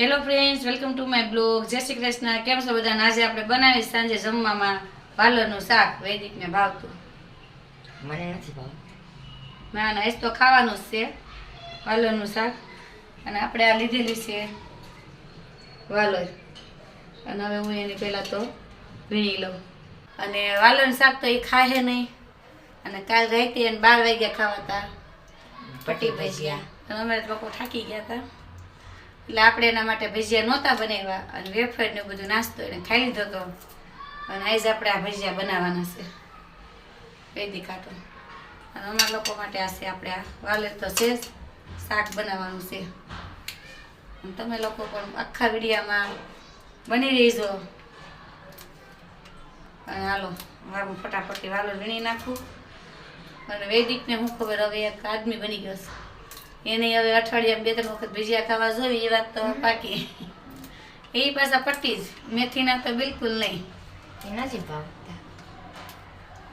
Hello friends welcome to my blog જય શ્રી કૃષ્ણ. કેમ છો બધા આજે આપણે બનાવી સાંજે જમવામાં વાલરનું શાક. વૈદિકને ભાવતું. મને નથી ભાવતું. ના ના એ તો ખાવાનું જ છે. વાલોરનું શાક. અને આપણે આ લીધેલી છે વાલોર. અને હવે હું એની પહેલાં તો વીણી લઉં. અને વાલરનું શાક તો એ ખાહે નહીં. અને કાલ રાતે અને બાર વાગ્યા ખાવા હતા પટ્ટી ભજીયા. અને અમે લોકો થાકી ગયા હતા. એટલે આપણે એના માટે ભજીયા નહોતા બનાવ્યા અને વેફર ને બધું નાસ્તો એને ખાઈ લીધો હતો અને આજ આપણે આ ભજીયા બનાવવાના છે. વેદી કાઢો. અને અમારા લોકો માટે આ છે આપણે આ. વાલેર તો છે શાક બનાવવાનું છે. તમે લોકો પણ આખા વિડીયામાં બની રહીજો. અને હાલો હું ફટાફટી વાલો વીણી નાખું. અને વૈદિકને હું ખબર હવે એક આદમી બની ગયો છે. એને હવે અઠવાડિયામાં બે ત્રણ વખત ભજીયા ખાવા જોઈએ એ વાત તો પાકી. એ પાછા પટ્ટી જ. મેથીના તો બિલકુલ નહીં. એના નથી ભાવ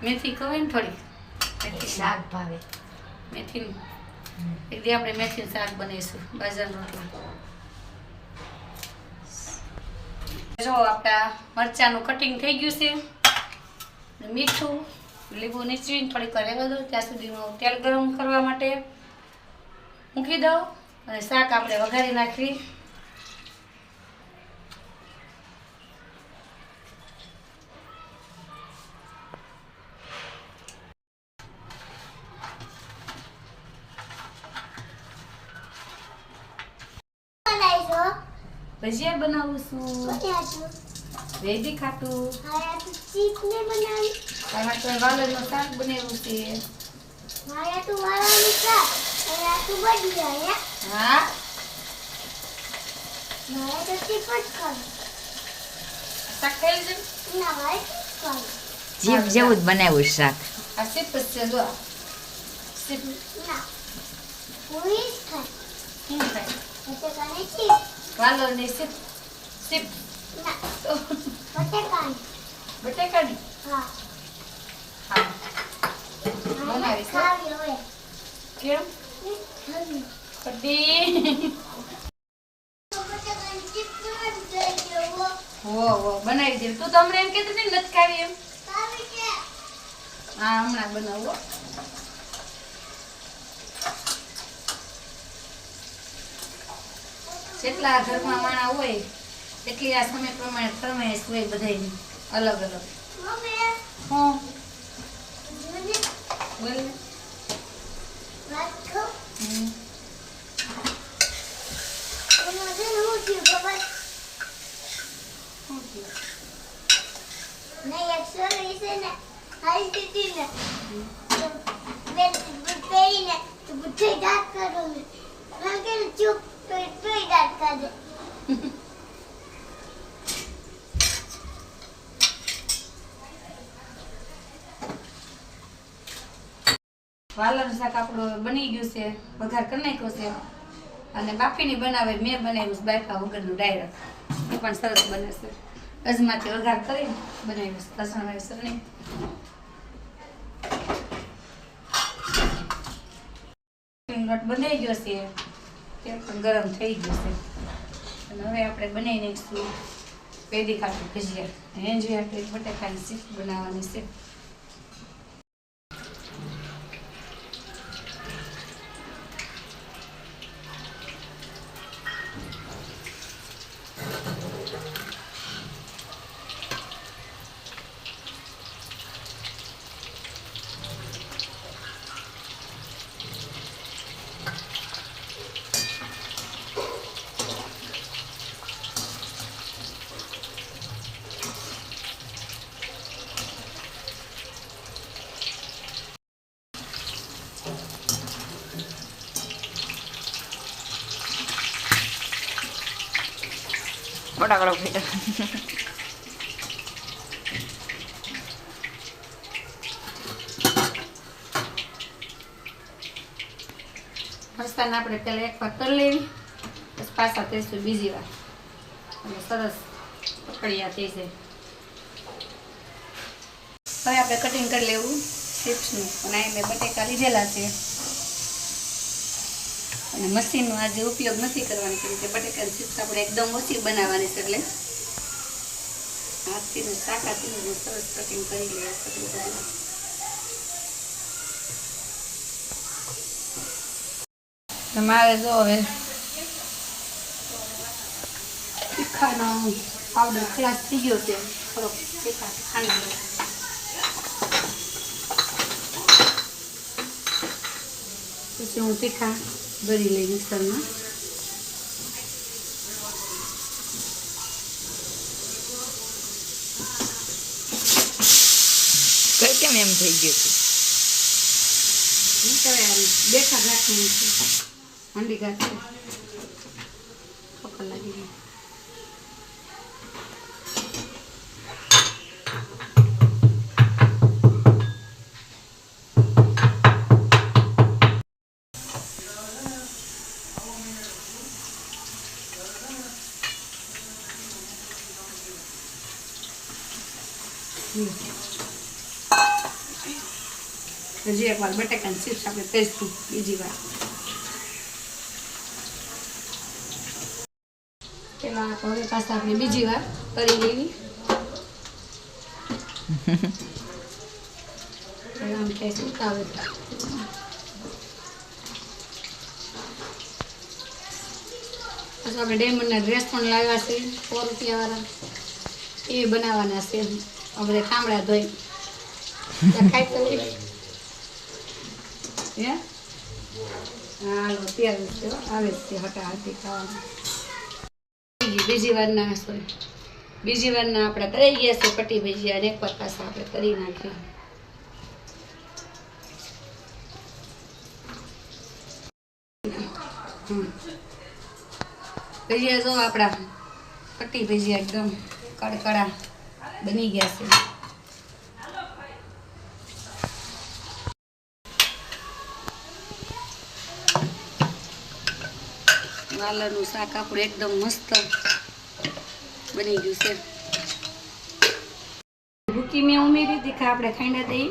મેથી ખવાય ને થોડી મેથી શાક ભાવે. મેથીનું. એક દી આપણે મેથીનું શાક બનાવીશું બાજરાનો રોટલા. જો આપણા મરચાનું કટિંગ થઈ ગયું છે. મીઠું લીંબુ નીચવીને થોડીક વાર રહેવા ત્યાં સુધી હું તેલ ગરમ કરવા માટે મૂકી દઉં અને શાક આપણે વઘારી નાખવી ભજીયા બનાવું છું. વેદી ખાતું તો વાલરનું શાક બનાવ્યું છે. હા? શાક ખાઈ લીધું? જીભ જેવું જ બનાવ્યું શાક. આ સીપ જ છે જો સીપ શું થાય. વાલરની સીપ સીપ બટેકાની હા. કેમ હો હો. બનાવી દે તું તો એમ કહેતી નથી ખાવી એમ. હા હમણાં બનાવો. જેટલા ઘરમાં માણા હોય એટલી આ સમય પ્રમાણે ફરમાઈશ હોય બધાયની. અલગ અલગ. હા. બોલ ચૂપ, તો દાંત કાઢે વાલર શાક આપણું બની ગયું છે, વઘાર કરી નાખ્યો છે. અને બાફીની બનાવે, મેં બનાવ્યું બાફા વગરનું ડાયરેક્ટ. એ પણ સરસ બને છે. અજમાથી વઘાર કરી બનાવી લસણ વાળી સરણી લોટ બનાવી ગયો છે તેલ પણ ગરમ થઈ ગયું છે અને હવે આપણે બનાવી નાખીશું પેદી ખાતું ભજીયા હેંજી આપણે બટેકાની સીપ બનાવવાની છે બટાકડો ફીટો મરચાંને આપણે પહેલાં એક વાર કરી લેવી પછી પાછા તેશું બીજી વાર અને સરસ પકડિયા થઈ જાય હવે આપણે કટિંગ કરી લેવું ચિપ્સનું અને મેં બટેકા લીધેલા છે અને મશીનનો આજે ઉપયોગ નથી કરવાનો, કેમ કે બટેકાની ચિપ્સ આપણે એકદમ ઓછી બનાવવાની છે એટલે. હાથથી ને શાકાથી સરસ કટિંગ કરી લઈએ. તમારે જો હવે તીખાનો પાવડર ખલાસ થઈ ગયો છે. થોડોક તીખા ખાંડ પછી હું તીખા ભરી લઈ મિક્સરમાં. કઈ કેમ એમ થઈ ગયું છે? બેઠા ઘાટનું છે. હંડી ઘાટ હજી એકવાર બટાકાની ચિપ્સ આપણે કરીશું બીજી વાર. પેલા હવે પાછા આપણે બીજી વાર કરી લેવી આમ ક્યાંય સુકાવે પાછું આપણે ડાયમંડના ડ્રેસ પણ લાવ્યા છે સો એ બનાવવાના છે, આપણે કામડા ધોઈ. ખાઈ તો હે હાલો ત્યારે છે હો. આવે છે હટા ખાવાનું બીજી વાર ના સોરી બીજી વાર ના આપણે કરી ગયા છે પટ્ટી ભજીયા, અને એક વાર પાછા આપણે કરી નાખ્યું. ભજીયા જો આપણા પટ્ટી ભજીયા એકદમ કડકડા બની ગયા છે વાલરનું શાક આપણું એકદમ મસ્ત બની ગયું છે. ભૂકી મેં ઉમેરી તીખા આપણે ખાંડા દઈ.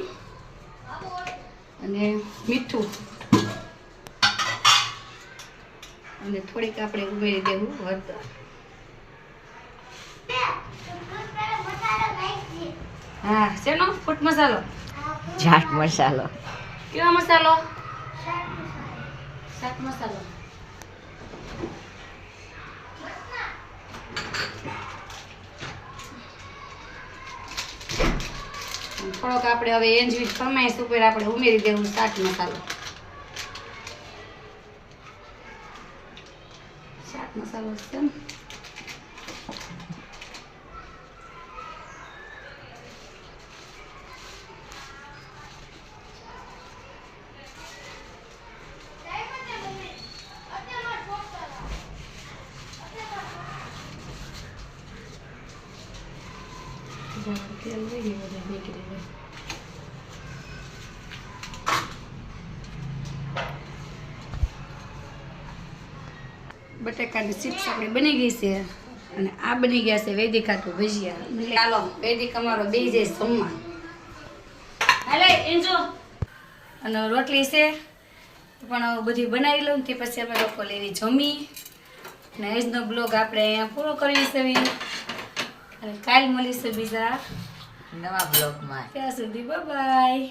અને મીઠું. અને થોડીક આપણે ઉમેરી દેવું હળદર. હા શેનો? ફૂટ મસાલો. ચાટ મસાલો. કેવો મસાલો. શાક મસાલો. થોડોક આપણે હવે એન્જવી ફરમાઈશ ઉપર આપણે ઉમેરી દેવું ચાટ મસાલો ચાટ મસાલો છે ને? તેલ લઈ ગયું બધું નીકળી ગયું બટાકાની ચિપ્સ આપણી બની ગઈ છે. અને આ બની ગયા છે વૈદિકા તો ભજીયા. એટલે ચાલો વૈદિક અમારો બે જાય જમવા. હાલે એન્જો. અને રોટલી છે પણ બધી બનાવી લઉં તે પછી અમે લોકો લેવી જમી. અને આજનો બ્લોગ આપણે અહીંયા પૂરો કરી છીએ અને કાલ મળીશું બીજા નવા બ્લોગમાં. ત્યાં સુધી બાય